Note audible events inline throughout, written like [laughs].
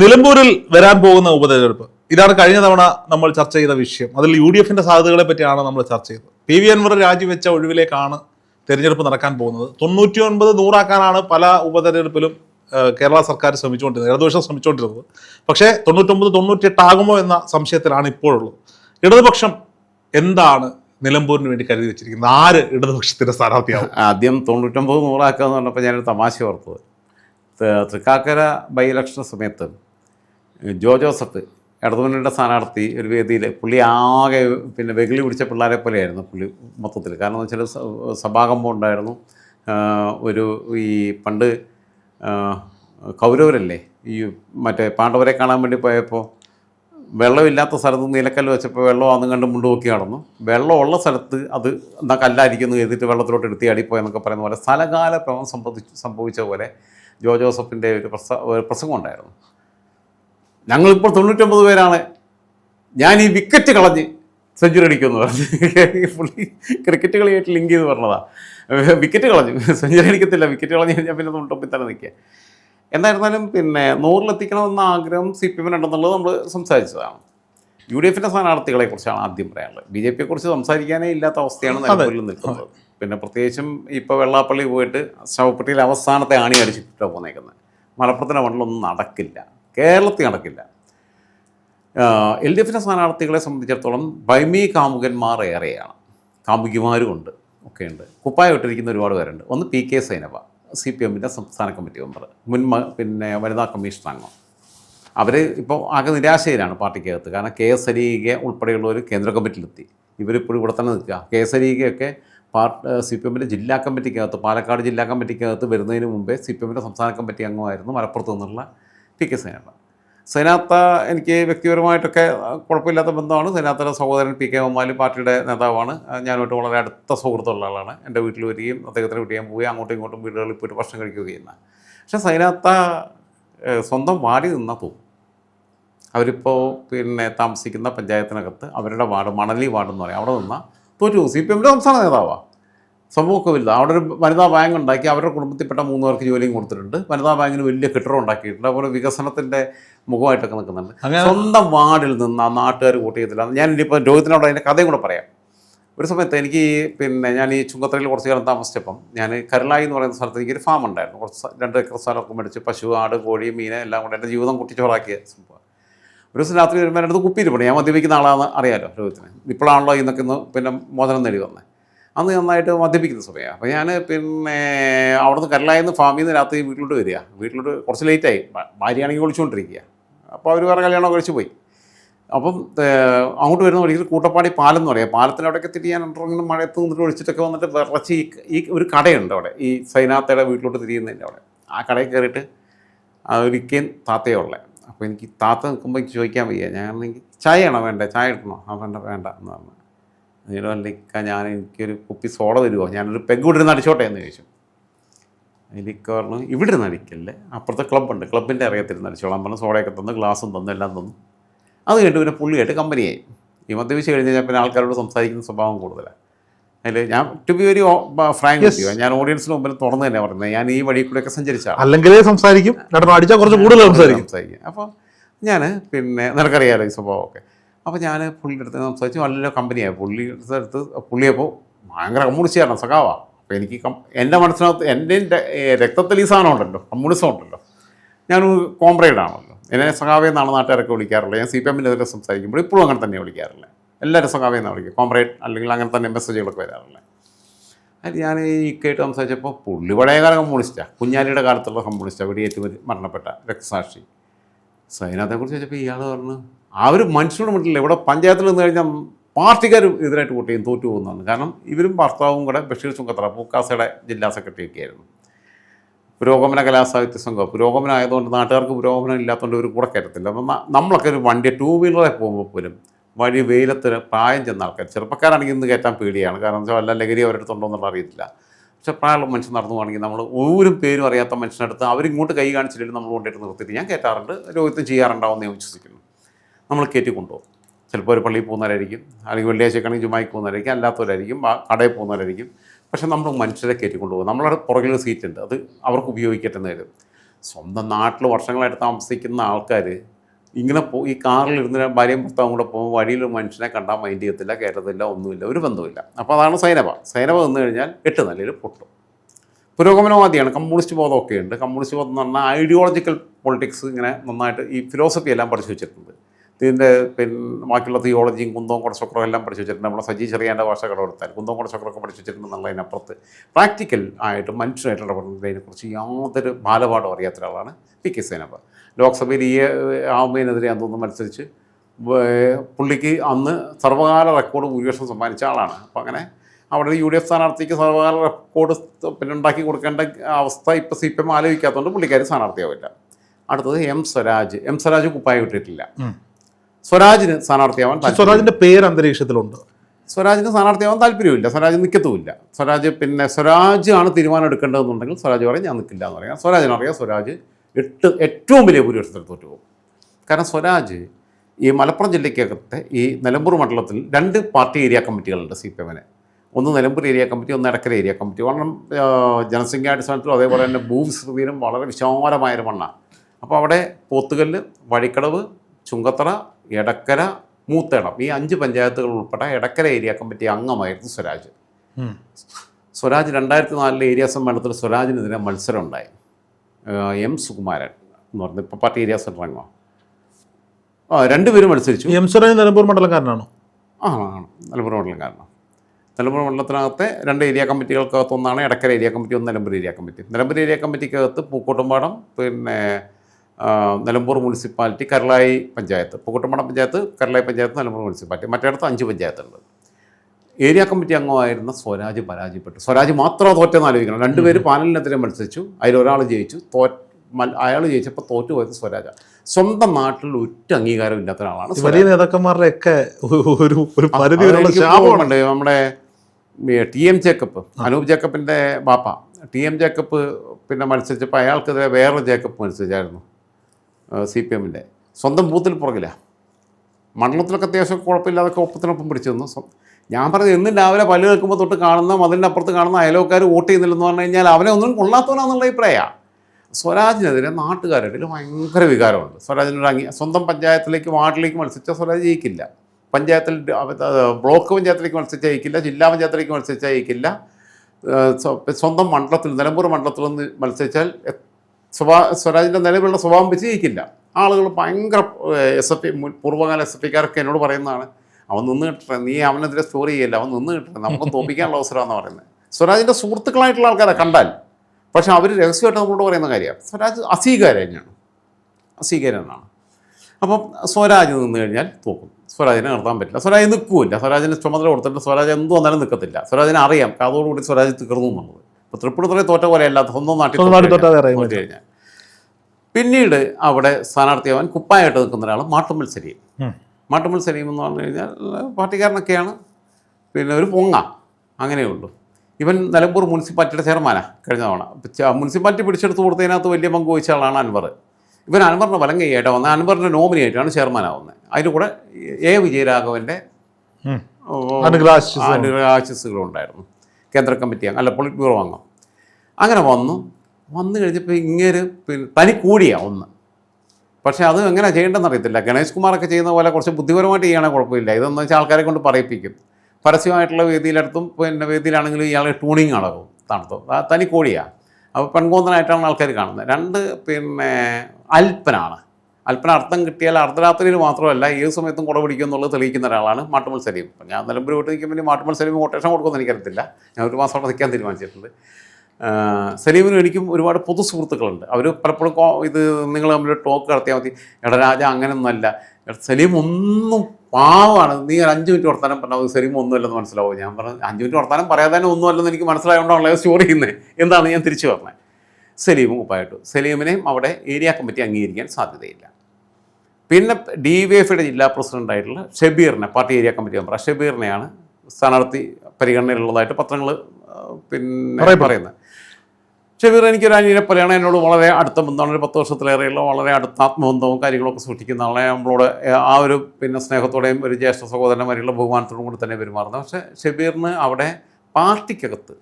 നിലമ്പൂരിൽ വരാൻ പോകുന്ന ഉപതെരഞ്ഞെടുപ്പ്. ഇതാണ് കഴിഞ്ഞ തവണ നമ്മൾ ചർച്ച ചെയ്ത വിഷയം. അതിൽ യു ഡി എഫിന്റെ സാധ്യതകളെ പറ്റിയാണ് നമ്മൾ ചർച്ച ചെയ്തത്. പി വി അൻവർ രാജിവെച്ച ഒഴിവിലേക്കാണ് തെരഞ്ഞെടുപ്പ് നടക്കാൻ പോകുന്നത്. തൊണ്ണൂറ്റി ഒൻപത് നൂറാക്കാനാണ് പല ഉപതെരഞ്ഞെടുപ്പിലും കേരള സർക്കാർ ശ്രമിച്ചുകൊണ്ടിരുന്നത് ഇടതുപക്ഷം ശ്രമിച്ചുകൊണ്ടിരുന്നത്. പക്ഷേ തൊണ്ണൂറ്റൊമ്പത് തൊണ്ണൂറ്റിയെട്ട് ആകുമോ എന്ന സംശയത്തിലാണ് ഇപ്പോഴുള്ളത്. ഇടതുപക്ഷം എന്താണ് നിലമ്പൂരിന് വേണ്ടി കരുതി വെച്ചിരിക്കുന്നത്? ആര് ഇടതുപക്ഷത്തിന്റെ സ്ഥാനാർത്ഥിയാവും? [laughs] ആദ്യം തൊണ്ണൂറ്റൊമ്പത് നൂറാക്കുക എന്ന് പറഞ്ഞപ്പോൾ ഞാനൊരു തമാശ ഓർത്തത് തൃക്കാക്കര ബൈ ഇലക്ഷൻ സമയത്ത് ജോ ജോസഫ് ഇടതുമുന്നണിയുടെ സ്ഥാനാർത്ഥി ഒരു വേദിയിൽ പുള്ളി ആകെ പിന്നെ വെകിളി പിടിച്ച പിള്ളേരെ പോലെയായിരുന്നു പുള്ളി മൊത്തത്തിൽ. കാരണം എന്ന് വെച്ചാൽ സഭാകമ്പം ഉണ്ടായിരുന്നു. ഒരു ഈ പണ്ട് കൗരവരല്ലേ? ഈ മറ്റേ പാണ്ഡവരെ കാണാൻ വേണ്ടി പോയപ്പോൾ വെള്ളമില്ലാത്ത സ്ഥലത്ത് നീലക്കല്ല് വെച്ചപ്പോൾ വെള്ളം ആന്നും കണ്ട് മുണ്ട് നോക്കി നടന്നു. വെള്ളമുള്ള സ്ഥലത്ത് അത് എന്താ കല്ലായിരിക്കുന്നു എഴുതിയിട്ട് വെള്ളത്തിലോട്ട് എടുത്തി അടിപ്പോയെന്നൊക്കെ പറയുന്ന പോലെ സ്ഥലകാല പ്രമം സംഭവിച്ച സംഭവിച്ച പോലെ ജോ ജോസഫിന്റെ ഒരു പ്രസ ഒരു പ്രസംഗം ഉണ്ടായിരുന്നു. ഞങ്ങളിപ്പോൾ തൊണ്ണൂറ്റൊമ്പത് പേരാണ്. ഞാൻ ഈ വിക്കറ്റ് കളഞ്ഞ് സെഞ്ചുറി അടിക്കുമെന്ന് പറഞ്ഞു. പുള്ളി ക്രിക്കറ്റ് കളിയായിട്ട് ലിങ്ക് ചെയ്ത് പറഞ്ഞതാ. വിക്കറ്റ് കളഞ്ഞു. സെഞ്ചുറി അടിക്കത്തില്ല. വിക്കറ്റ് കളഞ്ഞ് കഴിഞ്ഞാൽ പിന്നെ തൊണ്ണൂറ്റൊമ്പതിൽ തന്നെ നിൽക്കുക. എന്തായിരുന്നാലും പിന്നെ നൂറിലെത്തിക്കണമെന്ന ആഗ്രഹം സി പി എമ്മിനുണ്ടെന്നുള്ളത് നമ്മൾ സംസാരിച്ചതാണ്. യു ഡി എഫിന്റെ സ്ഥാനാർത്ഥികളെ കുറിച്ചാണ് ആദ്യം പറയാനുള്ളത്. ബി ജെ പിയെ കുറിച്ച് സംസാരിക്കാനേ ഇല്ലാത്ത അവസ്ഥയാണ് നിലവിൽ നിൽക്കുന്നത്. പിന്നെ പ്രത്യേകിച്ചും ഇപ്പോൾ വെള്ളാപ്പള്ളി പോയിട്ട് ശവപ്പെട്ടിയിൽ അവസാനത്തെ ആണി അടിച്ചിട്ടാണ് പോന്നേക്കുന്നത് മലപ്പുറത്തിന്റെ മണ്ണിലൊന്നും നടക്കില്ല. കേരളത്തിൽ നടക്കില്ല. എൽ ഡി എഫിന്റെ സ്ഥാനാർത്ഥികളെ സംബന്ധിച്ചിടത്തോളം ബൈമി കാമുകന്മാർ ഏറെയാണ്. കാമുകിമാരുമുണ്ട് ഒക്കെയുണ്ട്. കുപ്പായ വിട്ടിരിക്കുന്ന ഒരുപാട് പേരുണ്ട്. ഒന്ന് P K Sainaba C P എമ്മിന്റെ സംസ്ഥാന കമ്മിറ്റി മെമ്പർ മുൻ പിന്നെ വനിതാ കമ്മീഷൻ അംഗം. അവർ ഇപ്പോൾ ആകെ നിരാശയിലാണ് പാർട്ടിക്കകത്ത്. കാരണം കെ എസ് അരീക ഉൾപ്പെടെയുള്ളവർ കേന്ദ്ര കമ്മിറ്റിയിലെത്തി. ഇവരിപ്പോഴും ഇവിടെ തന്നെ നിൽക്കുക. കെ എസ് അരീകയൊക്കെ പാർട്ട് സി പി എമ്മിന്റെ ജില്ലാ കമ്മിറ്റിക്കകത്ത് പാലക്കാട് ജില്ലാ കമ്മിറ്റിക്കകത്ത് വരുന്നതിന് മുമ്പേ സി പി എമ്മിന്റെ സംസ്ഥാന കമ്മിറ്റി അംഗമായിരുന്നു മലപ്പുറത്ത് നിന്നുള്ള പി കെ സേനപ്പ സേനാത്ത എനിക്ക് വ്യക്തിപരമായിട്ടൊക്കെ കുഴപ്പമില്ലാത്ത ബന്ധമാണ്. സേനാത്തയുടെ സഹോദരൻ പി കെ ഒമാലി പാർട്ടിയുടെ നേതാവാണ്. ഞാനുമായിട്ട് വളരെ അടുത്ത സുഹൃത്തുള്ള ആളാണ്. എന്റെ വീട്ടിൽ വരികയും അദ്ദേഹത്തിന് വീട്ടിൽ ഞാൻ പോവുകയും അങ്ങോട്ടും ഇങ്ങോട്ടും വീടുകളിൽ പോയിട്ട് ഭക്ഷണം കഴിക്കുകയും ചെയ്യുന്ന. പക്ഷെ സൈനാത്ത സ്വന്തം വാടി നിന്നാൽ തോന്നും അവരിപ്പോൾ പിന്നെ താമസിക്കുന്ന പഞ്ചായത്തിനകത്ത് അവരുടെ വാർഡ് മണലി വാർഡ് എന്ന് പറയും. അവിടെ നിന്നാൽ തോറ്റു. സി പി എമ്മിന്റെ സംസ്ഥാന നേതാവാണ് സംഭവമൊക്കെ വലുത് അവിടെ ഒരു വനിതാ ബാങ്ക് ഉണ്ടാക്കി അവരുടെ കുടുംബത്തിൽപ്പെട്ട മൂന്ന് പേർക്ക് ജോലിയും കൊടുത്തിട്ടുണ്ട്. വനിതാ ബാങ്കിന് വലിയ കെട്ടിടം ഉണ്ടാക്കിയിട്ടുണ്ട്. അതുപോലെ വികസനത്തിന്റെ മുഖമായിട്ടൊക്കെ നിൽക്കുന്നുണ്ട്. സ്വന്തം വാർഡിൽ നിന്ന് ആ നാട്ടുകാർ വോട്ട് ചെയ്തില്ല. ഞാൻ ഇനിയിപ്പോൾ രോഹിത്തിനോട് അതിന്റെ കഥയും കൂടെ പറയാം. ഒരു സമയത്ത് എനിക്ക് പിന്നെ ഞാൻ ഈ ചുങ്കത്തറയിൽ കുറച്ച് കാലം താമസിച്ചപ്പം ഞാൻ കരളായി എന്ന് പറയുന്ന സ്ഥലത്ത് എനിക്കൊരു ഫാം ഉണ്ടായിരുന്നു. കുറച്ച് രണ്ട് ഏക്കർ സ്ഥലമൊക്കെ മേടിച്ച് പശു ആട് കോഴി മീൻ എല്ലാം കൂടെ എന്റെ ജീവിതം കുട്ടിച്ചോറാക്കിയ സംഭവം. ഒരു ദിവസം രാത്രി വരുമ്പോൾ എന്റെ അടുത്ത് കുപ്പിയിൽ പണി ഞാൻ മദ്യപിക്കുന്ന ആളാണെന്ന് അറിയാമല്ലോ രോഹിത്തിന്. ഇപ്പോഴാണല്ലോ ഇന്നൊക്കെ ഇന്ന് പിന്നെ മോചനം നേടി വന്നത് അന്ന് നന്നായിട്ട് മദ്യപിക്കുന്ന സമയമാണ് അപ്പോൾ ഞാൻ പിന്നെ അവിടുന്ന് കരളായിന്ന് ഫാമിൽ നിന്ന് രാത്രി വീട്ടിലോട്ട് വരിക. വീട്ടിലോട്ട് കുറച്ച് ലേറ്റായി ഭാര്യയാണെങ്കിൽ വിളിച്ചുകൊണ്ടിരിക്കുക അപ്പോൾ അവർ വേറെ കല്യാണം കഴിച്ചു പോയി. അപ്പം അങ്ങോട്ട് വരുന്ന വഴിയിൽ കൂട്ടപ്പാടി പാലം എന്ന് പറയാം. പാലത്തിന്റെ അവിടെയൊക്കെ തിരിയാൻ ഇങ്ങനെ മഴയത്ത് നിന്നിട്ട് ഒഴിച്ചിട്ടൊക്കെ വന്നിട്ട് വിറച്ച് ഈ ഒരു കടയുണ്ട് അവിടെ. ഈ സൈനാത്തയുടെ വീട്ടിലോട്ട് തിരിയുന്നതിന്റെ അവിടെ. ആ കടയിൽ കയറിയിട്ട് ഒരിക്കലും താത്തയോ ഉള്ളത് അപ്പോൾ എനിക്ക് താത്ത നിൽക്കുമ്പോൾ ചോദിക്കാൻ വയ്യ. ഞാൻ എനിക്ക് ചായയാണോ വേണ്ടേ? ചായ ഇടണോ ആ വേണ്ട വേണ്ട എന്ന് പറഞ്ഞു. അതിനോ അല്ലിക്ക ഞാൻ എനിക്കൊരു കുപ്പി സോഡ തരുമോ ഞാനൊരു പെഗ് ഇവിടെ ഇരുന്ന് അടിച്ചോട്ടെ എന്ന് ചോദിച്ചു. എനിക്ക് പറഞ്ഞു ഇവിടെ ഇരുന്ന് അടിക്കല്ലേ? അപ്പുറത്തെ ക്ലബ്ബുണ്ട് ക്ലബിന്റെ അറിയത്തിരുന്ന് അടിച്ചോളാം. പറഞ്ഞു സോഡയൊക്കെ തന്നു ഗ്ലാസും തന്നു എല്ലാം തന്നു. അത് കേട്ട് പിന്നെ പുള്ളിയായിട്ട് കമ്പനിയായി ഈ മദ്യപിച്ച് കഴിഞ്ഞ് കഴിഞ്ഞാൽ പിന്നെ ആൾക്കാരോട് സംസാരിക്കുന്ന സ്വഭാവം കൂടുതലാണ് അതിൽ ഞാൻ ടു ബി വെരി ഫ്രാങ്ക്. ഞാൻ ഓഡിയൻസിന് മുമ്പിൽ തുറന്നു തന്നെ പറഞ്ഞത്. ഞാൻ ഈ വഴി കൂടെയൊക്കെ സഞ്ചരിച്ചാൽ അല്ലെങ്കിലേ സംസാരിക്കും. അടിച്ചാൽ കുറച്ച് കൂടുതൽ സംസാരിക്കും. സംസാരിക്കും. അപ്പോൾ ഞാൻ പിന്നെ നിനക്കറിയാലോ ഈ സ്വഭാവമൊക്കെ. അപ്പോൾ ഞാൻ പുള്ളിയുടെ അടുത്ത് സംസാരിച്ചു. നല്ല കമ്പനിയായി പുള്ളിയുടെ അടുത്ത് പുള്ളിയപ്പോൾ ഭയങ്കര കമ്മ്യൂണിസ്റ്റുകാരനാണ് സഖാവാണ് അപ്പോൾ എനിക്ക് കം എന്റെ മനസ്സിനകത്ത് എന്റെ രക്തത്തിൽ ഈ സാധനം ഉണ്ടല്ലോ. കമ്മ്യൂണിസം ഉണ്ടല്ലോ. ഞാൻ കോംറേഡ് ആണല്ലോ. എന്നെ സഖാവേ എന്നാണ് നാട്ടുകാരൊക്കെ വിളിക്കാറുള്ളത്. ഞാൻ സി പി എമ്മിന്റെ എമ്മിനെതിരെ സംസാരിക്കുമ്പോൾ ഇപ്പോഴും അങ്ങനെ തന്നെ വിളിക്കാറില്ല എല്ലാവരും സഖാവേ എന്നാണ് വിളിക്കുക. കോംറേഡ് അല്ലെങ്കിൽ അങ്ങനെ തന്നെ മെസ്സേജുകളൊക്കെ വരാറില്ല അത് ഞാൻ ഈ കേട്ട് സംസാരിച്ചപ്പോൾ പുള്ളി പഴയകാല കമ്മ്യൂണിസ്റ്റാണ് കുഞ്ഞാലിയുടെ കാലത്തുള്ള കമ്മ്യൂണിസ്റ്റാണ് വെടിയേറ്റ് മരി- മരണപ്പെട്ട രക്തസാക്ഷി. സൈനാത്തെക്കുറിച്ച് ചോദിച്ചപ്പോൾ ഇയാൾ പറഞ്ഞു ആ മനുഷ്യരുടെ മുന്നിൽ ഇവിടെ പഞ്ചായത്തിൽ നിന്ന് കഴിഞ്ഞാൽ പാർട്ടിക്കാർ എതിരായിട്ട് വോട്ട് ചെയ്യും തോറ്റു പോകുന്നതാണ്. കാരണം ഇവരും ഭർത്താവും കൂടെ ബഷീർ ചുങ്കത്തറ പൂക്കാസയുടെ ജില്ലാ സെക്രട്ടറി ഒക്കെ ആയിരുന്നു പുരോഗമന കലാസാഹിത്യ സംഘം പുരോഗമനം ആയതുകൊണ്ട് നാട്ടുകാർക്ക് പുരോഗമനം ഇല്ലാത്തതുകൊണ്ട് ഒരു കൂടെ കയറ്റത്തില്ല. നമ്മളൊക്കെ ഒരു വണ്ടി ടൂ വീലറെ പോകുമ്പോൾ പോലും വഴി വെയിലത്തിന് പ്രായം ചെന്ന ആൾക്കാർ ചെറുപ്പക്കാരാണെങ്കിൽ ഇന്ന് കയറ്റാൻ പേടിയാണ്. കാരണം വെച്ചാൽ വല്ല ലഹരി അവരുടെ അടുത്തുണ്ടോ എന്നുള്ള അറിയത്തില്ല. പക്ഷേ പ്രായമുള്ള മനുഷ്യൻ നടന്നു പോകണമെങ്കിൽ നമ്മൾ ഒരു പേരും അറിയാത്ത മനുഷ്യനടുത്ത് അവരിങ്ങോട്ട് കൈ കാണിച്ചില്ലെങ്കിൽ നമ്മൾ കൊണ്ടിട്ട് നിർത്തിയിട്ട് ഞാൻ കയറ്റാറുണ്ട് രോഹിത്തും ചെയ്യാറുണ്ടാവുമെന്ന് ഞാൻ വിശ്വസിക്കുന്നു. നമ്മൾ കയറ്റി കൊണ്ടുപോകും. ചിലപ്പോൾ ഒരു പള്ളിയിൽ പോകുന്നവരായിരിക്കും അല്ലെങ്കിൽ വെള്ളിയാഴ്ചക്കാണെങ്കിൽ ജുമായിക്ക് പോകുന്നവരായിരിക്കും അല്ലാത്തവരായിരിക്കും കടയിൽ പോകുന്നവരായിരിക്കും. പക്ഷേ നമ്മൾ മനുഷ്യരെ കയറ്റി കൊണ്ടുപോകും. നമ്മളവിടെ പുറകിൽ സീറ്റ് ഉണ്ട്. അത് അവർക്ക് ഉപയോഗിക്കട്ടെന്ന് വരും. സ്വന്തം നാട്ടിൽ വർഷങ്ങളായിട്ട് താമസിക്കുന്ന ആൾക്കാർ ഇങ്ങനെ പോ ഈ ഇരുന്ന ഭാര്യയും ഭർത്താവും കൂടെ പോകുമ്പോൾ വഴിയിൽ മനുഷ്യനെ കണ്ടാൽ മൈൻഡ് ചെയ്യത്തില്ല കയറത്തില്ല ഒന്നുമില്ല ഒരു ബന്ധമില്ല അപ്പോൾ അതാണ് സൈനവ സൈനവ വന്നു കഴിഞ്ഞാൽ എട്ട് നല്ലൊരു പൊട്ടും. പുരോഗമനവാദിയാണ്. കമ്മ്യൂണിസ്റ്റ് ബോധമൊക്കെ ഉണ്ട് കമ്മ്യൂണിസ്റ്റ് ബോധം എന്ന് പറഞ്ഞാൽ ഐഡിയോളജിക്കൽ പൊളിറ്റിക്സ് ഇങ്ങനെ നന്നായിട്ട് ഈ ഫിലോസഫി എല്ലാം പഠിച്ചു വെച്ചിട്ടുണ്ട്. ഇതിന്റെ പിന്നെ ബാക്കിയുള്ള തിയോളജിയും കുന്തവും കുടച്ചക്രവും എല്ലാം പഠിച്ചു വെച്ചിട്ടുണ്ട് നമ്മുടെ സജി ചെറിയാന്റെ ഭാഷ കടമെടുത്താൽ കുന്തവും കുടച്ചക്രമൊക്കെ പഠിച്ചു വെച്ചിട്ടുണ്ട് എന്നുള്ളതിനപ്പുറത്ത് പ്രാക്ടിക്കൽ ആയിട്ട് മനുഷ്യനായിട്ടുള്ള പഠനത്തിനെക്കുറിച്ച് യാതൊരു ബാലപാഠം അറിയാത്ത ഒരാളാണ് പി കെ സേനപ്പ. ലോക്സഭയിൽ ഈ ആവുന്നതിനെതിരെ അന്നൊന്നും മത്സരിച്ച് പുള്ളിക്ക് അന്ന് സർവകാല റെക്കോർഡ് ഭൂരിപക്ഷം സമ്മാനിച്ച ആളാണ്. അപ്പോൾ അങ്ങനെ അവിടെ യു ഡി എഫ് സ്ഥാനാർത്ഥിക്ക് സർവകാല റെക്കോർഡ് പിന്നെ ഉണ്ടാക്കി കൊടുക്കേണ്ട അവസ്ഥ ഇപ്പോൾ സി പി എം ആലോചിക്കാത്തതുകൊണ്ട് പുള്ളിക്കാർ സ്ഥാനാർത്ഥിയാവില്ല. അടുത്തത് എം സ്വരാജ്. എം സ്വരാജ് കുപ്പായ വിട്ടിട്ടില്ല. സ്വരാജിന് സ്ഥാനാർത്ഥിയാവാൻ സ്വരാജിന്റെ പേര് അന്തരീക്ഷത്തിലുണ്ട്. സ്വരാജിന് സ്ഥാനാർത്ഥിയാവാൻ താല്പര്യമില്ല സ്വരാജ് നിൽക്കത്തുമില്ല സ്വരാജ് പിന്നെ സ്വരാജ് ആണ് തീരുമാനം എടുക്കേണ്ടതെന്നുണ്ടെങ്കിൽ സ്വരാജ് പറയും ഞാൻ നിൽക്കില്ല എന്ന് പറയാം. സ്വരാജിനറിയാം സ്വരാജ് എട്ട് ഏറ്റവും വലിയ ഭൂരിപക്ഷത്തിൽ തോറ്റു പോകും. കാരണം സ്വരാജ് ഈ മലപ്പുറം ജില്ലയ്ക്കകത്തെ ഈ നിലമ്പൂർ മണ്ഡലത്തിൽ രണ്ട് പാർട്ടി ഏരിയ കമ്മിറ്റികളുണ്ട് സി പി എമ്മിന്. ഒന്ന് നിലമ്പൂർ ഏരിയ കമ്മിറ്റി ഒന്ന് എടക്കര ഏരിയ കമ്മിറ്റി. കാരണം ജനസംഖ്യാടിസ്ഥാനത്തിലും അതേപോലെ തന്നെ ഭൂവിസ്തൃതിയിലും വളരെ വിശാലമായൊരു മണ്ണാണ്. അപ്പോൾ അവിടെ പോത്തുകല്ല് വഴിക്കടവ് ചുങ്കത്തറ എടക്കര മൂത്തേടം ഈ അഞ്ച് പഞ്ചായത്തുകൾ ഉൾപ്പെട്ട എടക്കര ഏരിയ കമ്മിറ്റി അംഗമായിരുന്നു സ്വരാജ്. സ്വരാജ് രണ്ടായിരത്തി നാലിലെ ഏരിയ സമ്മേളനത്തിൽ സ്വരാജിനെതിരെ മത്സരം ഉണ്ടായി എം സുകുമാരൻ എന്ന് പറഞ്ഞു ഇപ്പോൾ പാർട്ടി ഏരിയ സെൻട്രൽ അംഗമാണ് ആ രണ്ടുപേരും മത്സരിച്ചു. എം സ്വരാജ് നിലമ്പൂർ മണ്ഡലക്കാരനാണോ? ആ ആണ് നിലമ്പൂർ മണ്ഡലം കാരണം നിലമ്പൂർ മണ്ഡലത്തിനകത്തെ രണ്ട് ഏരിയ കമ്മിറ്റികൾക്കകത്ത് ഒന്നാണ് ഇടക്കര ഏരിയ കമ്മിറ്റി ഒന്ന് Nilambur area committee. Nilambur area കമ്മിറ്റിക്കകത്ത് Pookkottumpadam പിന്നെ നിലമ്പൂർ മുനിസിപ്പാലിറ്റി കരളായി പഞ്ചായത്ത് പൂക്കോട്ടുംപാടം പഞ്ചായത്ത് കരളായി പഞ്ചായത്ത് നിലമ്പൂർ മുനിസിപ്പാലിറ്റി. മറ്റേടത്ത് അഞ്ച് പഞ്ചായത്തുണ്ട്. ഏരിയ കമ്മിറ്റി അംഗമായിരുന്ന സ്വരാജ് പരാജയപ്പെട്ടു. സ്വരാജ് മാത്രം തോറ്റെന്ന് ആലോചിക്കണം രണ്ടുപേര് പാനലിനെതിരെ മത്സരിച്ചു. അതിലൊരാൾ ജയിച്ചു. തോ അയാൾ ജയിച്ചപ്പോൾ തോറ്റുപോയത് സ്വരാജ. സ്വന്തം നാട്ടിൽ ഒറ്റ അംഗീകാരം ഇല്ലാത്ത ഒരാളാണ് വലിയ നേതാക്കന്മാരുടെ ഒക്കെ ഒരു ഒരു പരിധി ശാപമുണ്ട് നമ്മുടെ ടി എം ജേക്കബ് അനൂപ് ജേക്കബിന്റെ ബാപ്പ. ടി എം ജേക്കബ് പിന്നെ മത്സരിച്ചപ്പോൾ അയാൾക്കെതിരെ വേറൊരു ജേക്കബ് മത്സരിച്ചായിരുന്നു. സി പി എമ്മിന്റെ. സ്വന്തം ബൂത്തിൽ പുറകില. മണ്ഡലത്തിലൊക്കെ അത്യാവശ്യം കുഴപ്പമില്ലാതൊക്കെ ഒപ്പത്തിനൊപ്പം പിടിച്ചു തന്നു ഞാൻ പറഞ്ഞത് എന്നും രാവിലെ പല്ല് നിൽക്കുമ്പോൾ തൊട്ട് കാണുന്ന അപ്പുറത്ത് കാണുന്ന അയലോക്കാർ വോട്ട് ചെയ്യുന്നില്ലെന്ന് പറഞ്ഞു കഴിഞ്ഞാൽ അവനെ ഒന്നും കൊള്ളാത്തവനാണെന്നുള്ള അഭിപ്രായമാണ് സ്വരാജിനെതിരെ നാട്ടുകാരുടെ ഭയങ്കര വികാരമുണ്ട്. സ്വരാജിനൊരു അംഗീ സ്വന്തം പഞ്ചായത്തിലേക്ക് വാർഡിലേക്ക് മത്സരിച്ച സ്വരാജ് ജയിക്കില്ല. പഞ്ചായത്തിൽ ബ്ലോക്ക് പഞ്ചായത്തിലേക്ക് മത്സരിച്ച് ജയിക്കില്ല ജില്ലാ പഞ്ചായത്തിലേക്ക് മത്സരിച്ച് ജയിക്കില്ല. സ്വന്തം മണ്ഡലത്തിൽ നിലമ്പൂർ മണ്ഡലത്തിൽ നിന്ന് മത്സരിച്ചാൽ സ്വഭാ സ്വരാജിന്റെ നിലവിലുള്ള സ്വഭാവം വിജയിക്കില്ല. ആളുകൾ ഭയങ്കര എസ് എഫ് പൂർവകാല എസ് എഫ് പിക്കാരൊക്കെ എന്നോട് പറയുന്നതാണ് അവൻ നിന്ന് കിട്ടട്ടെ നീ അവനെതിരെ സ്റ്റോറി ചെയ്യില്ല അവൻ നിന്ന് കിട്ടട്ടെ നമുക്ക് തോപ്പിക്കാനുള്ള അവസരമാണെന്ന് പറയുന്നത്. സ്വരാജിന്റെ സുഹൃത്തുക്കളായിട്ടുള്ള ആൾക്കാരെ കണ്ടാൽ. പക്ഷേ അവർ രഹസ്യമായിട്ട് നമ്മളോട് പറയുന്ന കാര്യമാണ്. സ്വരാജ് അസ്വീകാര്യനാണ് അസ്വീകാര്യനാണ് അപ്പം സ്വരാജ് നിന്ന് കഴിഞ്ഞാൽ തോക്കും. സ്വരാജിനെ നിർത്താൻ പറ്റില്ല. സ്വരാജ് നിൽക്കൂല സ്വരാജിന് ചുമതല കൊടുത്തിട്ട് സ്വരാജ് എന്തു വന്നാലും നിൽക്കത്തില്ല. സ്വരാജിനെ അറിയാം. അതോടുകൂടി സ്വരാജ് തീർന്നു എന്നുള്ളത്. ഇപ്പോൾ തൃപ്പൂണിത്തുറയിൽ തോറ്റ പോലെയല്ല സ്വന്തം നാട്ടിൽ തോറ്റ് കഴിഞ്ഞാൽ. പിന്നീട് അവിടെ സ്ഥാനാർത്ഥിയാവാൻ കുപ്പായിട്ട് നിൽക്കുന്ന ഒരാൾ മാട്ടുമ്മൽ സലീം. ഉം. മാട്ടുമ്മൽ സലീം എന്ന് പറഞ്ഞു കഴിഞ്ഞാൽ പാർട്ടിക്കാരനൊക്കെയാണ്. പിന്നെ ഒരു പൊങ്ങ അങ്ങനെയുള്ളൂ ഇവൻ നിലമ്പൂർ മുനിസിപ്പാലിറ്റിയുടെ ചെയർമാനാണ് കഴിഞ്ഞ തവണ. ച- മുനിസിപ്പാലിറ്റി പിടിച്ചെടുത്ത് കൊടുത്തതിനകത്ത് വലിയ പങ്ക് വഹിച്ച ആളാണ് അൻവർ. ഇവൻ അൻവറിന്റെ വലം കൈയായിട്ട് വന്നത് അൻവറിന്റെ നോമിനി ആയിട്ടാണ് ചെയർമാനാവുന്നത് അതിന്റെ കൂടെ എ വിജയരാഘവന്റെ ഉം. കേന്ദ്ര കമ്മിറ്റി അല്ല പൊളിറ്റ് ബ്യൂറോ അംഗം. അങ്ങനെ വന്നു. വന്നു കഴിഞ്ഞപ്പോൾ ഇങ്ങനെ തനി കൂടിയാ ഒന്ന്. പക്ഷേ അത് എങ്ങനെ ചെയ്യേണ്ടതെന്ന് അറിയത്തില്ല. ഗണേഷ് കുമാറൊക്കെ ചെയ്യുന്ന പോലെ കുറച്ച് ബുദ്ധിപരമായിട്ട് ചെയ്യുകയാണെങ്കിൽ കുഴപ്പമില്ല. ഇതെന്ന് വെച്ചാൽ ആൾക്കാരെ കൊണ്ട് പറയിപ്പിക്കും. പരസ്യമായിട്ടുള്ള വേദിയിലെടുത്തും പിന്നെ വേദിയിലാണെങ്കിലും ഇയാളെ ട്യൂണിങ് അടക്കും തണുത്തും. തനി കോഴിയാണ് അപ്പോൾ പെൺകോന്തനായിട്ടാണ് ആൾക്കാർ കാണുന്നത്. രണ്ട് പിന്നെ അൽപ്പനാണ്. അല്പന അർത്ഥം കിട്ടിയാൽ അർദ്ധരാത്രിയിൽ മാത്രമല്ല ഏത് സമയത്തും കുട പിടിക്കും എന്നുള്ളത് തെളിയിക്കുന്ന ഒരാളാണ് മാട്ടുമൽ സലീം. അപ്പം ഞാൻ നിലമ്പൂർ വീട്ടിൽ നിൽക്കുമ്പോൾ മാട്ടുമൽ സലീം കൊട്ടേഷൻ കൊടുക്കുമെന്ന് എനിക്കറിയത്തില്ല. ഞാൻ ഒരു മാസം അവിടെ നിൽക്കാൻ തീരുമാനിച്ചിട്ടുണ്ട്. സലീമിനും എനിക്കും ഒരുപാട് പൊതു സുഹൃത്തുക്കളുണ്ട്. അവർ പലപ്പോഴും ഇത് നിങ്ങൾ തമ്മിൽ ടോക്ക് നടത്തിയാൽ മതി. എടാ രാജ അങ്ങനെയൊന്നുമല്ല സലീം ഒന്നും പാവമാണ് നീ ഒരു അഞ്ച് മിനിറ്റ് വർത്താനം പറഞ്ഞാൽ സലീം ഒന്നുമല്ലെന്ന് മനസ്സിലാവും. ഞാൻ പറഞ്ഞു അഞ്ച് മിനിറ്റ് വർത്താനം പറയാതെ തന്നെ ഒന്നുമല്ലെന്ന് എനിക്ക് മനസ്സിലായതുകൊണ്ടാണല്ലോ സ്റ്റോറി ചെയ്യുന്നത് എന്താണ് ഞാൻ തിരിച്ചു പറഞ്ഞത്? സലീമും ഉപ്പായിട്ടു. സലീമിനെയും അവിടെ ഏരിയ കമ്മിറ്റി അംഗീകരിക്കാൻ സാധ്യതയില്ല. പിന്നെ ഡി വൈ എഫിയുടെ ജില്ലാ പ്രസിഡന്റായിട്ടുള്ള ഷബീറിനെ പാർട്ടി ഏരിയ കമ്മിറ്റി മെമ്പർ ഷബീറിനെയാണ് സ്ഥാനാർത്ഥി പരിഗണനയിലുള്ളതായിട്ട് പത്രങ്ങൾ പിന്നെ. പറയുന്നത്. ഷബീർ എനിക്കൊരു അനിയനെ പോലെയാണ്. എന്നോട് വളരെ അടുത്ത ബന്ധമാണ്. ഒരു പത്ത് വർഷത്തിലേറെയുള്ള വളരെ അടുത്ത ആത്മബന്ധവും കാര്യങ്ങളൊക്കെ സൂക്ഷിക്കുന്ന ആളെ നമ്മളോട് ആ ഒരു പിന്നെ സ്നേഹത്തോടെയും ഒരു ജ്യേഷ്ഠ സഹോദരന്മാരെയുള്ള ബഹുമാനത്തോടും കൂടി തന്നെ പെരുമാറുന്നത്. പക്ഷേ ഷബീറിന് അവിടെ പാർട്ടിക്കകത്ത്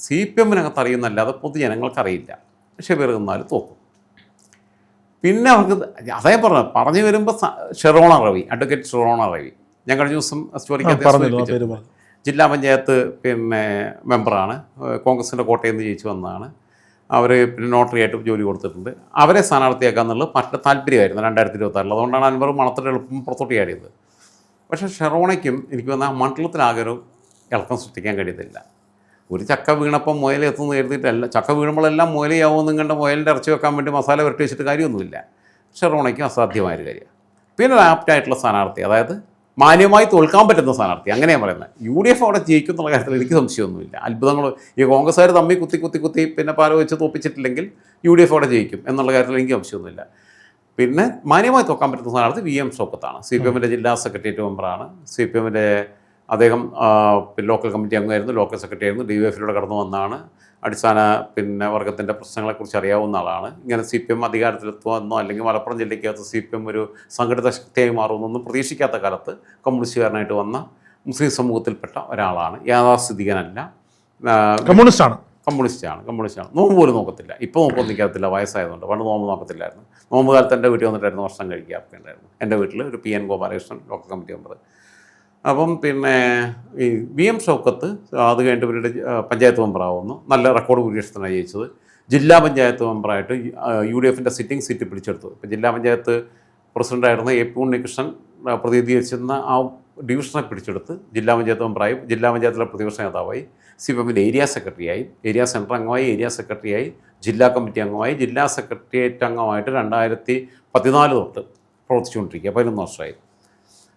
സി പി എമ്മിനകത്ത് അറിയുന്നല്ലാതെ പൊതുജനങ്ങൾക്ക് അറിയില്ല ഷബീർ തോക്കും. പിന്നെ അവർക്ക് അതേ പറഞ്ഞു പറഞ്ഞു വരുമ്പോൾ ഷെറോണ റവി അഡ്വക്കേറ്റ് ഷെറോണ റവി. ഞാൻ കഴിഞ്ഞ ദിവസം സ്റ്റോറിക്ക് ജില്ലാ പഞ്ചായത്ത് പിന്നെ മെമ്പറാണ് കോൺഗ്രസിന്റെ കോട്ടയിൽ നിന്ന് ജയിച്ചു വന്നതാണ്. അവർ പിന്നെ നോട്ടറി ആയിട്ട് ജോലി കൊടുത്തിട്ടുണ്ട്. അവരെ സ്ഥാനാർത്ഥിയാക്കാന്നുള്ളത് മറ്റേ താല്പര്യമായിരുന്നു രണ്ടായിരത്തി ഇരുപത്താറിൽ അതുകൊണ്ടാണ് അൻവർ മണത്തിൽ എളുപ്പം പുറത്തോട്ട് ചാടിയത്. പക്ഷേ ഷെറോണയ്ക്കും എനിക്ക് വന്ന ആ മണ്ഡലത്തിലാകെ ഒരു ഇളക്കം സൃഷ്ടിക്കാൻ കഴിയത്തില്ല. ഒരു ചക്ക വീണപ്പം മുയൽ എത്തുന്നു എഴുതിയിട്ടല്ല ചക്ക വീണുമ്പോഴെല്ലാം മുയലയാവും നിങ്ങളുടെ മുയലിന്റെ ഇറച്ചി വെക്കാൻ വേണ്ടി മസാല പുരട്ടി വെച്ചിട്ട് കാര്യമൊന്നുമില്ല. ഷെറോണയ്ക്കും അസാധ്യമായൊരു കാര്യമാണ്. പിന്നെ ഒരു ആപ്റ്റായിട്ടുള്ള സ്ഥാനാർത്ഥി അതായത് മാന്യമായി തോൽക്കാൻ പറ്റുന്ന സ്ഥാനാർത്ഥി. അങ്ങനെയാണ് പറയുന്നത്. യു ഡി എഫ് അവിടെ ജയിക്കും എന്നുള്ള കാര്യത്തിൽ എനിക്ക് സംശയമൊന്നുമില്ല. അത്ഭുതങ്ങൾ ഈ കോൺഗ്രസ്സുകാർ തമ്മിൽ കുത്തി കുത്തി കുത്തി പിന്നെ പാല വെച്ച് തോപ്പിച്ചിട്ടില്ലെങ്കിൽ യു ഡി എഫ് അവിടെ ജയിക്കും എന്നുള്ള കാര്യത്തിൽ എനിക്ക് സംശയമൊന്നുമില്ല. പിന്നെ മാന്യമായി തോക്കാൻ പറ്റുന്ന സ്ഥാനാർത്ഥി വി എം ഷോക്കത്താണ് സി പി എമ്മിന്റെ ജില്ലാ സെക്രട്ടേറിയറ്റ് മെമ്പറാണ്. സി പി എമ്മിന്റെ അദ്ദേഹം പിന്നെ ലോക്കൽ കമ്മിറ്റി അംഗമായിരുന്നു ലോക്കൽ സെക്രട്ടറി ആയിരുന്നു. ഡി വൈ എഫിലൂടെ കടന്നു വന്നാണ്. അടിസ്ഥാന പിന്നെ വർഗത്തിന്റെ പ്രശ്നങ്ങളെക്കുറിച്ച് അറിയാവുന്ന ആളാണ്. ഇങ്ങനെ സി പി എം അധികാരത്തിലെത്തുമെന്നോ അല്ലെങ്കിൽ മലപ്പുറം ജില്ലയ്ക്കകത്ത് സി പി എം ഒരു സംഘടിത ശക്തിയായി മാറുമെന്നൊന്നും പ്രതീക്ഷിക്കാത്ത കാലത്ത് കമ്മ്യൂണിസ്റ്റുകാരനായിട്ട് വന്ന മുസ്ലിം സമൂഹത്തിൽപ്പെട്ട ഒരാളാണ്. യാഥാസ്ഥിതികനല്ല. കമ്മ്യൂണിസ്റ്റാണ്. കമ്മ്യൂണിസ്റ്റ് ആണ് കമ്മ്യൂണിസ്റ്റാണ് കമ്മ്യൂണിസ്റ്റാണ്. നോമ്പ് പോലും നോക്കത്തില്ല. ഇപ്പോൾ നോമ്പ് നിൽക്കത്തില്ല വയസ്സായതുകൊണ്ട്. പണ്ട് നോമ്പ് നോക്കത്തില്ലായിരുന്നു. നോമ്പ് കാലത്ത് എന്റെ വീട്ടിൽ വന്നിട്ടായിരുന്നു വർഷം കഴിക്കുക ഉണ്ടായിരുന്നു എന്റെ വീട്ടിൽ ഒരു P N Gopalakrishnan local committee member അപ്പം പിന്നെ ഈ വി എം ഷൗക്കത്ത് അത് കഴിഞ്ഞിട്ട് ഇവരുടെ പഞ്ചായത്ത് മെമ്പറാവുന്നു നല്ല റെക്കോർഡ് ഭൂരിപക്ഷത്തിനാണ് ജയിച്ചത്. ജില്ലാ പഞ്ചായത്ത് മെമ്പറായിട്ട് യു ഡി എഫിന്റെ സിറ്റിംഗ് സീറ്റ് പിടിച്ചെടുത്തു. ഇപ്പം ജില്ലാ പഞ്ചായത്ത് പ്രസിഡന്റായിരുന്ന എ പി ഉണ്ണികൃഷ്ണൻ പ്രതിനിധി പ്രതിനിധീകരിച്ചിരുന്ന ആ ഡിവിഷനെ പിടിച്ചെടുത്ത് ജില്ലാ പഞ്ചായത്ത് മെമ്പറായി ജില്ലാ പഞ്ചായത്തിലെ പ്രതിപക്ഷ നേതാവായി. സി പി എമ്മിന്റെ ഏരിയ സെക്രട്ടറിയായി ഏരിയ സെന്റർ അംഗമായി ഏരിയ സെക്രട്ടറിയായി ജില്ലാ കമ്മിറ്റി അംഗമായി. ജില്ലാ സെക്രട്ടേറിയറ്റ് അംഗമായിട്ട് രണ്ടായിരത്തി പതിനാല് തൊട്ട് പ്രവർത്തിച്ചുകൊണ്ടിരിക്കുക പതിനൊന്ന് വർഷമായി.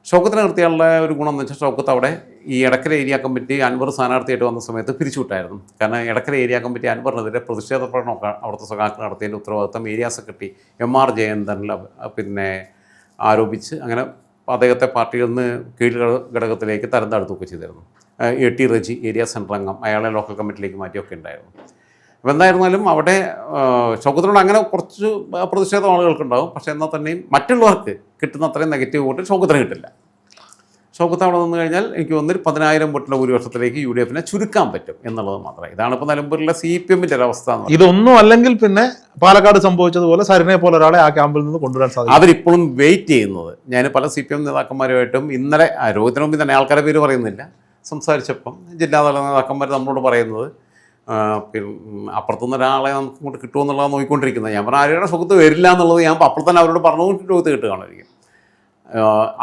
ഷൗക്കത്തിനെ നിർത്തിയുള്ള ഒരു ഗുണം എന്ന് വെച്ചാൽ ഷൗക്കത്ത് അവിടെ ഈ ഇടക്കര ഏരിയ കമ്മിറ്റി അൻവർ സ്ഥാനാർത്ഥിയായിട്ട് വന്ന സമയത്ത് പിരിച്ചുവിട്ടായിരുന്നു. കാരണം ഇടക്കര ഏരിയ കമ്മിറ്റി അൻവറിനെതിരെ പ്രതിഷേധ പ്രകടനമൊക്കെ അവിടുത്തെ സഖാക്കൾ നടത്തിയതിന്റെ ഉത്തരവാദിത്തം ഏരിയ സെക്രട്ടറി എം ആർ ജയന്തനിൽ പിന്നെ ആരോപിച്ച് അങ്ങനെ അദ്ദേഹത്തെ പാർട്ടിയിൽ നിന്ന് കീഴ് ഘട- ഘടകത്തിലേക്ക് തരം താഴ്ത്തുകയൊക്കെ ചെയ്തിരുന്നു. A T Reji area central അംഗം അയാളെ ലോക്കൽ കമ്മിറ്റിയിലേക്ക് മാറ്റിയൊക്കെ ഉണ്ടായിരുന്നു. അപ്പോൾ എന്തായിരുന്നാലും അവിടെ ഷൗക്കത്തിനോട് അങ്ങനെ കുറച്ച് പ്രതിഷേധം ആളുകൾക്കുണ്ടാവും. പക്ഷേ എന്നാൽ തന്നെയും മറ്റുള്ളവർക്ക് കിട്ടുന്ന അത്രയും നെഗറ്റീവ് വോട്ട് ഷൗക്കത്തിന് കിട്ടില്ല. ഷൗക്കത്ത് അവിടെ നിന്ന് കഴിഞ്ഞാൽ എനിക്ക് തോന്നുന്നു പതിനായിരം വോട്ടിലെ ഭൂരിപക്ഷത്തിലേക്ക് യു ഡി എഫിനെ ചുരുക്കാൻ പറ്റും എന്നുള്ളത് മാത്രമേ. ഇതാണ് ഇപ്പോൾ നിലമ്പൂരിലെ സി പി എമ്മിന്റെ ഒരു അവസ്ഥ എന്ന് പറയുന്നത്. ഇതൊന്നും അല്ലെങ്കിൽ പിന്നെ പാലക്കാട് സംഭവിച്ചതുപോലെ സരിനെ പോലെ ഒരാളെ ആ ക്യാമ്പിൽ നിന്ന് കൊണ്ടുവരാൻ സാധിക്കും അവരിപ്പോഴും വെയിറ്റ് ചെയ്യുന്നത്. ഞാൻ പല സി പി എം നേതാക്കന്മാരുമായിട്ടും ഇന്നലെ ആ, രോഹിത്തിന് മുമ്പിൽ തന്നെ ആൾക്കാരെ പേര് പറയുന്നില്ല. സംസാരിച്ചപ്പം ജില്ലാതല നേതാക്കന്മാർ നമ്മളോട് പറയുന്നത് പിന്നെ അപ്പുറത്തുനിന്ന് ഒരാളെ നമുക്ക് ഇങ്ങോട്ട് കിട്ടുമെന്നുള്ളത് നോക്കിക്കൊണ്ടിരിക്കുന്നത്. ഞാൻ പറഞ്ഞ ആരുടെ സുഖത്ത് വരില്ല എന്നുള്ളത് ഞാൻ അപ്പോൾ തന്നെ അവരോട് പറഞ്ഞു രോഹിത്ത് കിട്ടുകയാണായിരിക്കും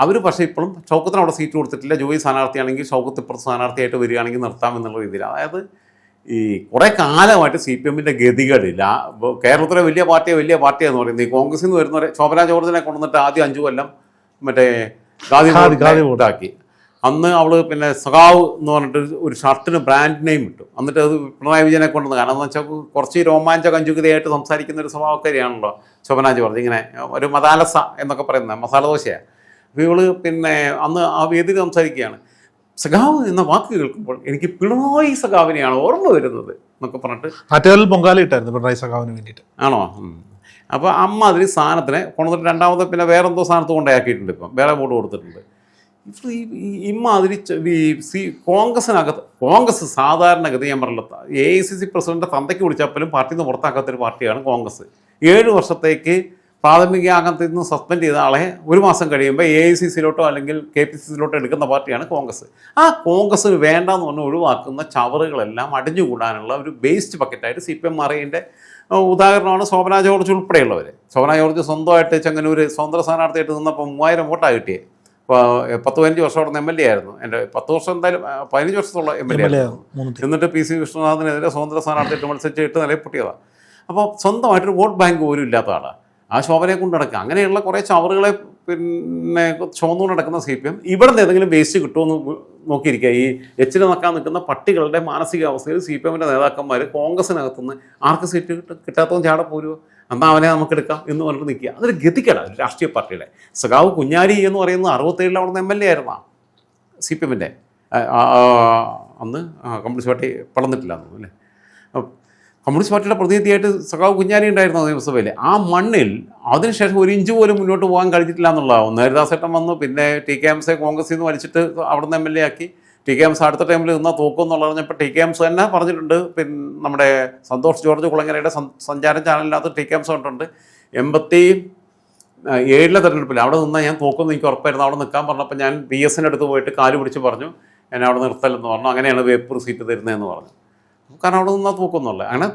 അവർ പക്ഷേ ഇപ്പോഴും ഷൗക്കത്തിന് അവിടെ സീറ്റ് കൊടുത്തിട്ടില്ല. ജോയി സ്ഥാനാർത്ഥിയാണെങ്കിൽ ഷൗക്കത്ത് ഇപ്പുറത്ത് സ്ഥാനാർത്ഥിയായിട്ട് വരികയാണെങ്കിൽ നിർത്താം എന്നുള്ള രീതിയിൽ. അതായത് ഈ കുറേ കാലമായിട്ട് സി പി എമ്മിന്റെ ഗതികളില്ല കേരളത്തിലെ വലിയ പാർട്ടിയെ വലിയ പാർട്ടിയെന്ന് പറയുന്നത്. ഈ കോൺഗ്രസിൽ നിന്ന് വരുന്നവരെ ശോഭന ജോർജിനെ കൊണ്ടുവന്നിട്ട് ആദ്യം അഞ്ചു കൊല്ലം മറ്റേ ഗാന്ധി ഗാന്ധി ഉണ്ടാക്കി അന്ന് അവൾ പിന്നെ സഖാവ് എന്ന് പറഞ്ഞിട്ട് ഒരു- ഷർട്ടിന് ബ്രാൻഡ് നെയിം ഇട്ടു. എന്നിട്ട് അത് പിണറായി വിജയനെ കൊണ്ടുവന്ന്. കാരണം എന്ന് വെച്ചാൽ കുറച്ച് രോമാഞ്ച കഞ്ചുകിതയായിട്ട് സംസാരിക്കുന്ന ഒരു സ്വഭാവക്കാരിയാണല്ലോ ശോഭനാജ് പറഞ്ഞു ഇങ്ങനെ ഒരു മതാലസ എന്നൊക്കെ പറയുന്നത് മസാല ദോശയാണ് അപ്പോൾ ഇവൾ പിന്നെ അന്ന് ആ വേദിയിൽ സംസാരിക്കുകയാണ്. സഖാവ് എന്ന വാക്ക് കേൾക്കുമ്പോൾ എനിക്ക് പിണറായി സഖാവിനെയാണ് ഓർമ്മ വരുന്നത് എന്നൊക്കെ പറഞ്ഞിട്ട് ആറ്റുകാലിൽ പൊങ്കാല ഇട്ടായിരുന്നു പിണറായി സഖാവിന് വേണ്ടിയിട്ട്. ആണോ? അപ്പോൾ അമ്മ അതിൽ സാധനത്തിന് കൊണ്ടുവന്നിട്ട് രണ്ടാമത് പിന്നെ വേറെന്തോ സ്ഥാനത്ത് കൊണ്ടാക്കിയിട്ടുണ്ട് ഇപ്പം. വേറെ ബോർഡ് കൊടുത്തിട്ടുണ്ട്. ഈ സി കോൺഗ്രസിനകത്ത് കോൺഗ്രസ് സാധാരണഗതി ഞാൻ പറഞ്ഞില്ല A I C C president തന്തയ്ക്ക് വിളിച്ചാൽ പോലും പാർട്ടിയിൽ നിന്ന് പുറത്താക്കാത്തൊരു പാർട്ടിയാണ് കോൺഗ്രസ്. ഏഴ് വർഷത്തേക്ക് പ്രാഥമിക അംഗത്തിൽ നിന്ന് സസ്പെൻഡ് ചെയ്ത ആളെ ഒരു മാസം കഴിയുമ്പോൾ എ ഐ സി സിയിലോട്ടോ അല്ലെങ്കിൽ കെ പി സി സിയിലോട്ടോ എടുക്കുന്ന പാർട്ടിയാണ് കോൺഗ്രസ്. ആ കോൺഗ്രസ്സിന് വേണ്ടെന്ന് പറഞ്ഞ് ഒഴിവാക്കുന്ന ചവറുകളെല്ലാം അടിഞ്ഞുകൂടാനുള്ള ഒരു വേസ്റ്റ് ബക്കറ്റായിട്ട് സി പി എം മാറിയതിന്റെ ഉദാഹരണമാണ് ശോഭന ജോർജ് ഉൾപ്പെടെയുള്ളവർ ശോഭന ജോർജ് സ്വന്തമായിട്ട് ചെങ്ങന്നൂർ സ്വതന്ത്ര സ്ഥാനാർത്ഥിയായിട്ട് നിന്നപ്പോൾ മൂവായിരം വോട്ടാണ് കിട്ടിയത് പത്ത് പതിനഞ്ച് വർഷം അവിടെ എം എൽ എ ആയിരുന്നു. എന്റെ പത്ത് വർഷം എന്തായാലും പതിനഞ്ച് വർഷത്തോളം എം എൽ എ ആയിരുന്നു. എന്നിട്ട് പി സി വിഷ്ണുനാഥിനെതിരെ സ്വതന്ത്ര സ്ഥാനാർത്ഥിയായിട്ട് മത്സരിച്ച് എട്ട് നിലയിൽ പൊട്ടിയതാണ് അപ്പോൾ സ്വന്തമായിട്ടൊരു വോട്ട് ബാങ്ക് പോലും ഇല്ലാത്ത ആളാണ് ആ ശോഭനയെ കൊണ്ട് നടക്കുക. അങ്ങനെയുള്ള കുറേ ചവറുകളെ പിന്നെ ചുമന്നുകൊണ്ട് നടക്കുന്ന സി പി എം ഇവിടെ നിന്ന് ഏതെങ്കിലും വേസ്റ്റ് കിട്ടുമെന്ന് നോക്കിയിരിക്കുക. ഈ എച്ചിൽ നിൽക്കാൻ നിൽക്കുന്ന പട്ടികളുടെ മാനസികാവസ്ഥയിൽ സി പി എമ്മിന്റെ നേതാക്കന്മാർ കോൺഗ്രസിനകത്തുനിന്ന് ആർക്ക് സീറ്റ് കിട്ടും കിട്ടാത്തതും ചാടെ പോരുമോ എന്നാൽ അവനെ നമുക്ക് എടുക്കാം എന്ന് പറഞ്ഞിട്ട് നിൽക്കുക. അതൊരു ഗതികേടാണ് ഒരു രാഷ്ട്രീയ പാർട്ടിയുടെ. സഖാവ് കുഞ്ഞാലി എന്ന് പറയുന്നത് അറുപത്തേഴിൽ അവിടുന്ന് എം എൽ എ ആയിരുന്ന? സി പി എമ്മിന്റെ അന്ന് കമ്മ്യൂണിസ്റ്റ് പാർട്ടി പളന്നിട്ടില്ല അല്ലേ? കമ്മ്യൂണിസ്റ്റ് പാർട്ടിയുടെ പ്രതിനിധിയായിട്ട് സഖാവ് കുഞ്ഞാലി ഉണ്ടായിരുന്നു നിയമസഭയിൽ? ആ മണ്ണിൽ അതിനുശേഷം ഒരു ഇഞ്ച് പോലും മുന്നോട്ട് പോകാൻ കഴിഞ്ഞിട്ടില്ല എന്നുള്ളതാണ് നേരിദാസേട്ടൻ വന്നു പിന്നെ ടി കെ എംസെ കോൺഗ്രസിൽ നിന്ന് വലിച്ചിട്ട് അവിടുന്ന് എം എൽ എ ആക്കി. ടി കെ എംസ് അടുത്ത ടൈമിൽ നിന്നാൽ തോക്കും എന്നുള്ള പറഞ്ഞപ്പോൾ ടി കെ എംസ് തന്നെ പറഞ്ഞിട്ടുണ്ട്. പിന്നെ നമ്മുടെ സന്തോഷ് ജോർജ് കുളങ്ങരയുടെ സഞ്ചാര ചാനലിനകത്ത് ടി കെ എംസ് കണ്ടിട്ടുണ്ട്. എൺപത്തി ഏഴിലെ തെരഞ്ഞെടുപ്പിൽ അവിടെ നിന്നാൽ ഞാൻ തോക്കുമെന്ന് എനിക്ക് ഉറപ്പായിരുന്നു. അവിടെ നിൽക്കാൻ പറഞ്ഞപ്പോൾ ഞാൻ ബി എസിന്റെ അടുത്ത് പോയിട്ട് കാൽ പിടിച്ച് പറഞ്ഞു എന്നെ അവിടെ നിർത്തലെന്ന് പറഞ്ഞു. അങ്ങനെയാണ് വേപ്പൂർ സീറ്റ് തരുന്നതെന്ന് പറഞ്ഞു. കാരണം അവിടെ നിന്നാൽ തൂക്കൊന്നുമല്ല. അങ്ങനെ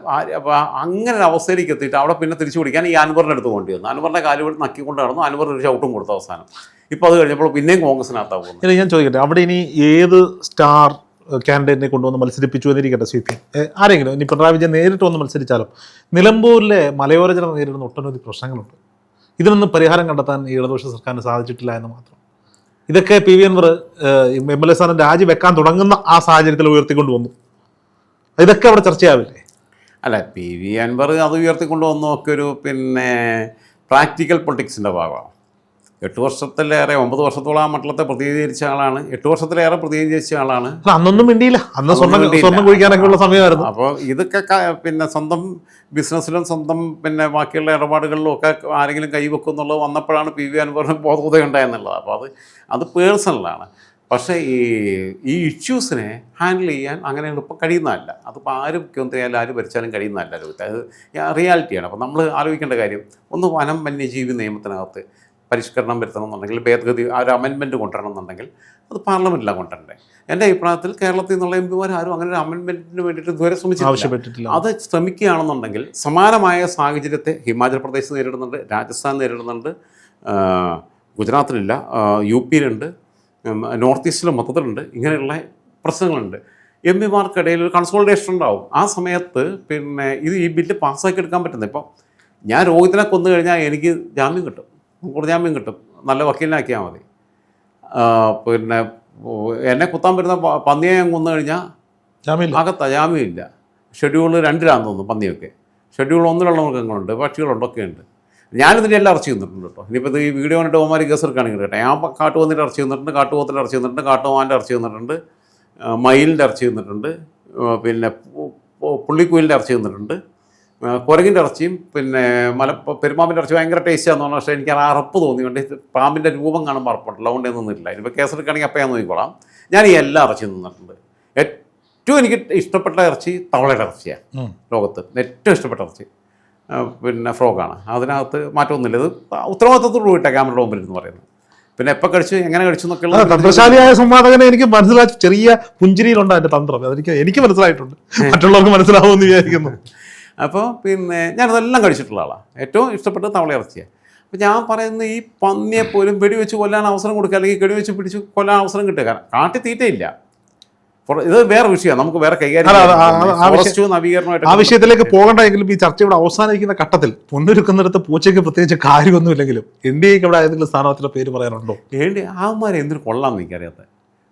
അങ്ങനെ ഒരു അവസ്ഥയിലേക്ക് എത്തിയിട്ട് അവിടെ പിന്നെ തിരിച്ചു പിടിക്കാൻ ഈ അൻവറിന്റെ അടുത്ത് കൊണ്ടു വന്നു അൻവറിന്റെ കാലുകൾ നക്കിക്കൊണ്ട് നടന്നു. അൻവർ ഒരു ഷൗട്ടും കൊടുത്ത അവസാനം. ഇപ്പോൾ അത് കഴിഞ്ഞപ്പോൾ പിന്നെയും കോൺഗ്രസിനകത്താ പോകുന്നത്. ഞാൻ ചോദിക്കട്ടെ. അവിടെ ഇനി ഏത് സ്റ്റാർ കാൻഡിഡേറ്റിനെ കൊണ്ടുവന്ന് മത്സരിപ്പിച്ചു എന്നിരിക്കട്ടെ സി പി എം ആരെങ്കിലും? ഇനി പിണറായി വിജയൻ നേരിട്ട് വന്ന് മത്സരിച്ചാലും? നിലമ്പൂരിലെ മലയോര ജനത നേരിടുന്ന ഒട്ടനവധി പ്രശ്നങ്ങളുണ്ട്. ഇതിനൊന്നും പരിഹാരം കണ്ടെത്താൻ ഈ ഇടതുപക്ഷ സർക്കാരിന് സാധിച്ചിട്ടില്ല എന്ന് മാത്രം. ഇതൊക്കെ P V Anvar M L A സ്ഥാനം രാജിവെക്കാൻ തുടങ്ങുന്ന ആ സാഹചര്യത്തിൽ ഉയർത്തിക്കൊണ്ട് വന്നു ഇതൊക്കെ അവിടെ ചർച്ചയാവില്ലേ അല്ല പി വി അൻവർ അത് ഉയർത്തിക്കൊണ്ട് വന്നൊക്കെ ഒരു പിന്നെ പ്രാക്ടിക്കൽ പൊളിറ്റിക്സിന്റെ ഭാഗമാണ്. എട്ട് വർഷത്തിലേറെ ഒമ്പത് വർഷത്തോളം ആ മണ്ഡലത്തെ പ്രതിനിധീകരിച്ച ആളാണ്. എട്ട് വർഷത്തിലേറെ പ്രതിനിധീകരിച്ച ആളാണ്. അന്നൊന്നും മിണ്ടിയില്ല. അന്ന് സ്വന്തം സ്വർണം കുഴിക്കാനൊക്കെ ഉള്ള സമയമായിരുന്നു. അപ്പോൾ ഇതൊക്കെ പിന്നെ സ്വന്തം ബിസിനസ്സിലും സ്വന്തം പിന്നെ ബാക്കിയുള്ള ഇടപാടുകളിലും ഒക്കെ ആരെങ്കിലും കൈവെക്കും എന്നുള്ളത് വന്നപ്പോഴാണ് പി വി അൻവറിന് ബോധോദയം ഉണ്ടായെന്നുള്ളത് അപ്പോൾ അത് അത് പേഴ്സണലാണ് പക്ഷേ ഈ ഈ ഇഷ്യൂസിനെ ഹാൻഡിൽ ചെയ്യാൻ അങ്ങനെ എളുപ്പം കഴിയുന്നതല്ല. അതിപ്പോൾ ആര് മുഖ്യമന്ത്രിയായാലും ആര് ഭരിച്ചാലും കഴിയുന്നതല്ല ലോകത്ത്. അത് റിയാലിറ്റിയാണ് അപ്പോൾ നമ്മൾ ആലോചിക്കേണ്ട കാര്യം ഒന്ന് വനം വന്യജീവി നിയമത്തിനകത്ത് പരിഷ്കരണം വരുത്തണം എന്നുണ്ടെങ്കിൽ ഭേദഗതി ആ ഒരു അമെൻമെന്റ് കൊണ്ടുവരണം എന്നുണ്ടെങ്കിൽ അത് പാർലമെന്റിലാണ് കൊണ്ടുവരേണ്ടത് എന്റെ അഭിപ്രായത്തിൽ കേരളത്തിൽ നിന്നുള്ള എം പിമാർ ആരും അങ്ങനെ ഒരു അമെൻമെന്റിന് വേണ്ടിയിട്ട് ഇതുവരെ ശ്രമിച്ചിട്ടില്ല. ആവശ്യപ്പെട്ടിട്ടില്ല. അത് ശ്രമിക്കുകയാണെന്നുണ്ടെങ്കിൽ സമാനമായ സാഹചര്യത്തെ ഹിമാചൽ പ്രദേശ് നേരിടുന്നുണ്ട് രാജസ്ഥാൻ നേരിടുന്നുണ്ട് ഗുജറാത്തിലില്ല യു പിയിലുണ്ട് നോർത്ത് ഈസ്റ്റിൽ മൊത്തത്തിലുണ്ട്. ഇങ്ങനെയുള്ള പ്രശ്നങ്ങളുണ്ട്. എം പിമാർക്കിടയിൽ ഒരു കൺസോൾട്ടേഷൻ ഉണ്ടാവും. ആ സമയത്ത് പിന്നെ ഇത് ഈ ബില്ല് പാസ്സാക്കി എടുക്കാൻ പറ്റുന്നത് ഇപ്പം ഞാൻ രോഹിതിനെ കൊന്നു കഴിഞ്ഞാൽ എനിക്ക് ജാമ്യം കിട്ടും. കൂടുതൽ ജാമ്യം കിട്ടും. നല്ല വക്കീലിനാക്കിയാൽ മതി. പിന്നെ എന്നെ കുത്താൻ പറ്റുന്ന പന്നിയെ ഞാൻ കൊന്നു കഴിഞ്ഞാൽ ജാമ്യമില്ല അകത്ത ജാമ്യമില്ല ഷെഡ്യൂൾ രണ്ടിലാന്ന് തോന്നുന്നു പന്നിയൊക്കെ. ഷെഡ്യൂൾ ഒന്നിലുള്ള മൃഗങ്ങളുണ്ട് പക്ഷികളുണ്ടൊക്കെ ഉണ്ട് ഞാനിതിന്റെ എല്ലാം ഇറച്ചി തന്നിട്ടുണ്ട് കേട്ടോ. ഇനിയിപ്പോൾ ഇത് ഈ വീഡിയോ കണ്ടിട്ട് ഓമാരി കേസ് എടുക്കുകയാണെങ്കിൽ കേട്ടോ. ഞാൻ കാട്ടുപോത്തിന്റെ ഇറച്ചി തന്നിട്ടുണ്ട് കാട്ടുപോത്തിന്റെ ഇറച്ചി തന്നിട്ടുണ്ട് കാട്ടുമാന്റെ ഇറച്ചി തന്നിട്ടുണ്ട് മയിലിന്റെ ഇറച്ചി തന്നിട്ടുണ്ട് പിന്നെ പുള്ളിക്കുയിലിന്റെ ഇറച്ചി തന്നിട്ടുണ്ട് കുരങ്ങിന്റെ ഇറച്ചിയും പിന്നെ മല പെരുമാമ്പിന്റെ ഇറച്ചി ഭയങ്കര ടേസ്റ്റാന്ന് പറഞ്ഞാൽ പക്ഷേ എനിക്ക് ആ അറപ്പ് തോന്നിയുകൊണ്ട് ഇത് പാമ്പിന്റെ രൂപം കാണുമ്പോൾ അറപ്പുണ്ടല്ലോ അതുകൊണ്ട് നിന്നില്ല ഇനിയിപ്പോൾ കേസെടുക്കുകയാണെങ്കിൽ അപ്പം ഞാൻ നോക്കിക്കോളാം. ഞാൻ ഈ എല്ലാ ഇറച്ചിയും നിന്നിട്ടുണ്ട് ഏറ്റവും എനിക്ക് ഇഷ്ടപ്പെട്ട ഇറച്ചി തവളയുടെ ഇറച്ചിയാണ്. ലോകത്ത്. ഏറ്റവും ഇഷ്ടപ്പെട്ട ഇറച്ചി. പിന്നെ ഫ്രോഗാണ്. അതിനകത്ത് മാറ്റമൊന്നുമില്ല. ഇത് ഉത്തരവാദിത്തത്തോട് പോയിട്ടാണ് ക്യാമറയുടെ മുമ്പിൽ എന്ന് പറയുന്നത് പിന്നെ എപ്പോൾ കഴിച്ചു എങ്ങനെ കഴിച്ചു എന്നൊക്കെയുള്ള തന്ത്രശാലിയായ സംവാദകനെ എനിക്ക് മനസ്സിലായി ചെറിയ പുഞ്ചിരിയിലുണ്ട് അതിന്റെ തന്ത്രം. അതെനിക്ക് എനിക്ക് മനസ്സിലായിട്ടുണ്ട്. [laughs] മറ്റുള്ളവർക്ക് മനസ്സിലാവുമെന്ന് വിചാരിക്കുന്നു. [laughs] അപ്പോൾ പിന്നെ ഞാനതെല്ലാം കഴിച്ചിട്ടുള്ള ആളാണ് ഏറ്റവും ഇഷ്ടപ്പെട്ട തവള ഇറച്ചിയാണ് അപ്പോൾ ഞാൻ പറയുന്ന ഈ പന്നിയെ പോലും വെടിവെച്ച് കൊല്ലാൻ അവസരം കൊടുക്കുക അല്ലെങ്കിൽ കെടിവെച്ച് പിടിച്ച് കൊല്ലാൻ അവസരം കിട്ടുക കാരണം കാട്ടി തീറ്റയില്ല ഇത് വേറെ വിഷയമാണ്. നമുക്ക് വേറെ കൈകാര്യം ആ- വിഷയത്തിലേക്ക് പോകണ്ടെങ്കിലും ഈ ചർച്ച ഇവിടെ അവസാനിക്കുന്ന ഘട്ടത്തിൽ പൊന്നൊരുക്കുന്നിടത്ത് പൂച്ചയ്ക്ക് പ്രത്യേകിച്ച് കാര്യമൊന്നുമില്ലെങ്കിലും എൻ ഡി എക്ക് ഇവിടെ ഏതെങ്കിലും സ്ഥാനാർത്ഥിയുടെ പേര് പറയാനുണ്ടോ? വേണ്ടി ആമാരെ എന്തിനു കൊള്ളാം എനിക്കറിയാത്ത.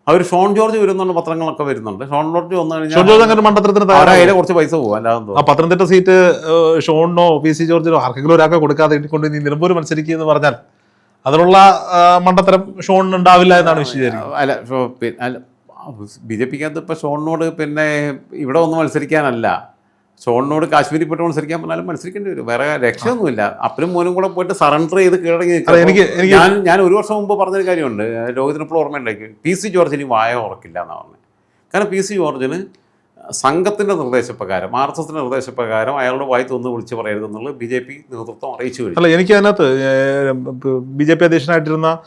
അവർ ഷോൺ ജോർജ് വരുന്നുള്ള പത്രങ്ങളൊക്കെ വരുന്നുണ്ട്. ഷോൺ ജോർജ് വന്നു കഴിഞ്ഞാൽ മണ്ഡലത്തിന് കുറച്ച് പൈസ പോകും അല്ലാതെ ആ പത്തനംതിട്ട സീറ്റ് ഷോണിനോ പി സി ജോർജിനോ ആർക്കെങ്കിലും ഒരാൾക്ക് കൊടുക്കാതെ കൊണ്ട് നീ നിലമ്പൂർ മത്സരിക്കുക എന്ന് പറഞ്ഞാൽ അതിനുള്ള മണ്ഡത്തരം മണ്ടത്തരം ഷോണിന് ഉണ്ടാവില്ല എന്നാണ് വിശ്വസിക്കുന്നത് അല്ല ബി ജെ പിക്കകത്ത് ഇപ്പോൾ ഷോണിനോട് പിന്നെ ഇവിടെ ഒന്ന് മത്സരിക്കാനല്ല. ഷോണിനോട് കാശ്മീരി പോയിട്ട് മത്സരിക്കാൻ പറഞ്ഞാലും മത്സരിക്കേണ്ടി വരും. വേറെ രക്ഷയൊന്നുമില്ല. അപ്പനും മോനും കൂടെ പോയിട്ട് സറണ്ടർ ചെയ്ത് കീഴടങ്ങി. എനിക്ക്- ഞാൻ ഞാൻ ഒരു വർഷം മുമ്പ് പറഞ്ഞൊരു കാര്യമുണ്ട്. ലോകത്തിനിപ്പോൾ ഓർമ്മയുണ്ടായിരിക്കും ഓർമ്മയുണ്ടാക്കി പി സി ജോർജിന് വായ ഉറക്കില്ല എന്നാണ് പറഞ്ഞത് കാരണം പി സി ജോർജിന് സംഘത്തിന്റെ നിർദ്ദേശപ്രകാരം ആർ എസ് എസിന്റെ നിർദ്ദേശപ്രകാരം അയാളുടെ വായി തൊന്ന് വിളിച്ച് പറയരുതെന്നുള്ളത് ബി ജെ പി നേതൃത്വം അറിയിച്ചു കഴിഞ്ഞു. അല്ല എനിക്ക് അതിനകത്ത് ബി ജെ പി അധ്യക്ഷനായിട്ടിരുന്ന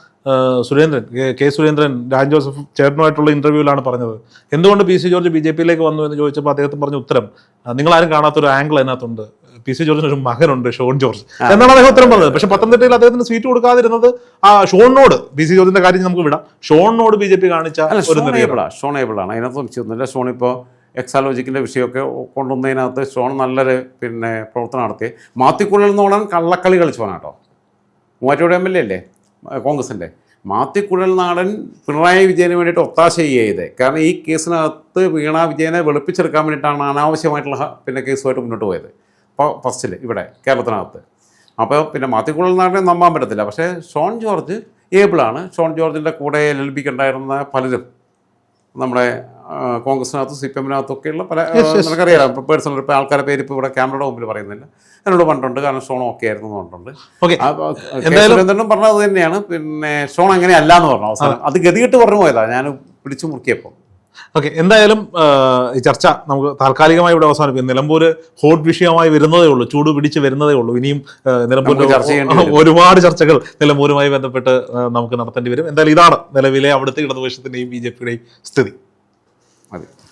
സുരേന്ദ്രൻ കെ- സുരേന്ദ്രൻ രാജ് ജോസഫ് ചേട്ടനുമായിട്ടുള്ള ഇന്റർവ്യൂവിലാണ് പറഞ്ഞത്. എന്തുകൊണ്ട് P C George B J പിയിലേക്ക് വന്നു എന്ന് ചോദിച്ചപ്പോൾ അദ്ദേഹത്തിന് പറഞ്ഞ ഉത്തരം "ആ, നിങ്ങളാരും കാണാത്തൊരു ആംഗിൾ അതിനകത്തുണ്ട്. പി സി ജോർജിന് ഒരു മകനുണ്ട് ഷോൺ ജോർജ്. എന്നാണ് അദ്ദേഹം ഉത്തരം പറഞ്ഞത്. പക്ഷെ പത്തനംതിട്ടയിൽ അദ്ദേഹത്തിന് സീറ്റ് കൊടുക്കാതിരുന്നത് ആ ഷോണിനോട് പി സി ജോർജിന്റെ കാര്യം നമുക്ക് വിടാം. ഷോണിനോട് ബി ജെ പി കാണിച്ച അല്ല ഒരു ഷോൺ നിലയാണ് ഏബിളാണ് ഷോൺ ഏബിളാണ്. അതിനകത്ത് സംശയമൊന്നുമില്ല. ഷോൺ ഇപ്പോൾ എക്സാലോജിക്കിന്റെ വിഷയമൊക്കെ കൊണ്ടുവന്നതിനകത്ത് ഷോൺ നല്ലൊരു പിന്നെ പ്രവർത്തനം നടത്തി മാത്തിക്കുള്ളിൽ നിന്നോളം കള്ളക്കളി കളിച്ചവനാട്ടോ. മൂവാറ്റോട് എം എൽ എ അല്ലേ? കോൺഗ്രസിന്റെ. മാത്തിക്കുഴൽ നാടൻ പിണറായി വിജയന് വേണ്ടിയിട്ട് ഒത്താശ ചെയ്യത് കാരണം ഈ കേസിനകത്ത് വീണ വിജയനെ വെളുപ്പിച്ചെടുക്കാൻ വേണ്ടിയിട്ടാണ് അനാവശ്യമായിട്ടുള്ള പിന്നെ കേസുമായിട്ട് മുന്നോട്ട് പോയത്. അപ്പോൾ ഫസ്റ്റിൽ ഇവിടെ കേരളത്തിനകത്ത്. അപ്പോൾ പിന്നെ മാത്തിക്കുഴൽ നാടിനെ നമ്പാൻ പറ്റത്തില്ല. പക്ഷേ ഷോൺ ജോർജ് ഏബിളാണ്. ഷോൺ ജോർജിന്റെ കൂടെ എൽ എൽ ബിക്ക് ഉണ്ടായിരുന്ന പലരും നമ്മുടെ കോൺഗ്രസിനകത്തും സി പി എമ്മിനകത്തൊക്കെയുള്ള പല നിനക്കറിയാം ഇപ്പോൾ പേഴ്സണൽ ഇപ്പോൾ ആൾക്കാരുടെ പേര് ഇപ്പോൾ ഇവിടെ ക്യാമറയുടെ മുമ്പിൽ പറയുന്നില്ല. എന്നോട് പറഞ്ഞിട്ടുണ്ട്. കാരണം ഷോൺ ഓക്കെ ആയിരുന്നു പറഞ്ഞിട്ടുണ്ട്. സുരേന്ദ്രനും പറഞ്ഞത് അത് തന്നെയാണ്. പിന്നെ ഷോൺ അങ്ങനെ അല്ല എന്ന് പറഞ്ഞു. അവസാനം അത് ഗതികെട്ട് പറഞ്ഞു പോയതാണ് ഞാൻ പിടിച്ചു മുറുക്കിയപ്പോൾ ഓക്കെ എന്തായാലും ഈ ചർച്ച നമുക്ക് താൽക്കാലികമായി ഇവിടെ അവസാനിപ്പിക്കും. നിലമ്പൂർ ഹോട്ട് വിഷയമായി വരുന്നതേ ഉള്ളൂ. ചൂട് പിടിച്ച് വരുന്നതേ ഉള്ളൂ. ഇനിയും നിലമ്പൂരിൽ ചർച്ച ചെയ്യേണ്ടി വരും. ഒരുപാട് ചർച്ചകൾ നിലമ്പൂരുമായി ബന്ധപ്പെട്ട് നമുക്ക് നടത്തേണ്ടി വരും. എന്തായാലും ഇതാണ് നിലവിലെ അവിടുത്തെ ഇടതുപക്ഷത്തിന്റെയും ബി ജെ പിയുടെയും സ്ഥിതി. മതി